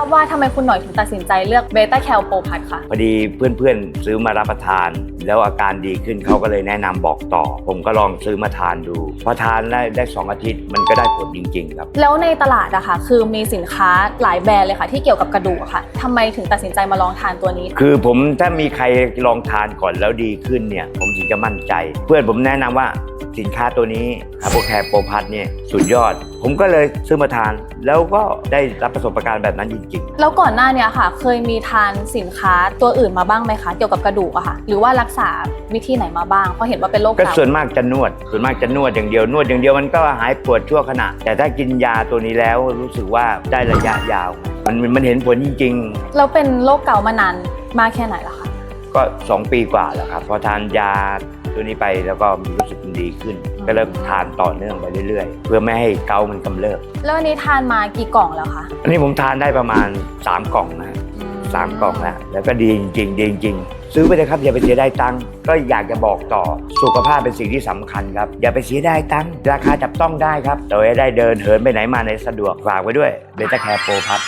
ราบว่าทำไมคุณหน่อยถึงตัดสินใจเลือกเบต้าแคลโปพัทค่ะ พอดีเพื่อนๆ ซื้อมารับประทาน แล้วอาการดีขึ้นเขาก็เลยแนะนำบอกต่อ ผมก็ลองซื้อมาทานดู พอทานได้ได้สองอาทิตย์มันก็ได้ผลจริงๆครับ แล้วในตลาดอะค่ะ คือมีสินค้าหลายแบรนด์เลยค่ะ ที่เกี่ยวกับกระดูกอะค่ะทำไมถึงตัดสินใจมาลองทานตัวนี้ คือผมถ้ามีใครลองทานก่อนแล้วดีขึ้นเนี่ย ผมถึงจะมั่นใจ เพื่อนผมแนะนำว่า สินค้าตัวนี้คาร์โบแคร์โปรพัทเนี่ยสุดยอด ผมก็เลยซื้อมาทาน แล้วก็ได้รับประสบการณ์แบบนั้นจริงๆแล้วก่อนหน้าเนี้ค่ะ เคยมีทานสินค้าตัวอื่นมาบ้างไหมคะ เกี่ยวกับกระดูกอะค่ะ หรือว่ารักษาวิธีไหนมาบ้าง เพราะเห็นว่าเป็นโรคก็เกาต์ส่วนมากจะนวด ส่วนมากจะนวดอย่างเดียวนวดอย่างเดียวมันก็หายปวดชั่วขณะ แต่ถ้ากินยาตัวนี้แล้วรู้สึกว่าได้ระยะยาว มันมันเห็นผลจริงแล้วเป็นโรคเกาต์มานานมากแค่ไหนล่ะคะๆก็ 2 ปีกว่าแล้วครับ พอทานยาตัวนี้ไปแล้วก็รู้สึกมัน ดีขึ้น ก็เริ่มทานต่อเนื่องไปเรื่อยๆ เพื่อไม่ให้เกาต์มันกำเริบแล้วอันนี้ทานมากี่กล่องแล้วคะอันนี้ผมทานได้ประมาณ 3 กล่องนะฮะสามกล่องแล้วแล้วก็ดีจริงๆดีจริงๆซื้อไปเลยครับอย่าไปเสียดายตังค์ก็อยากจะบอกต่อสุขภาพเป็นสิ่งที่สำคัญครับ อย่าไปเสียดายตังค์ราคาจับต้องได้ครับโดยได้เดินเหินไปไหนมาในสะดวกฝากไว้ด้วยเบต้าแคร์โปรพัท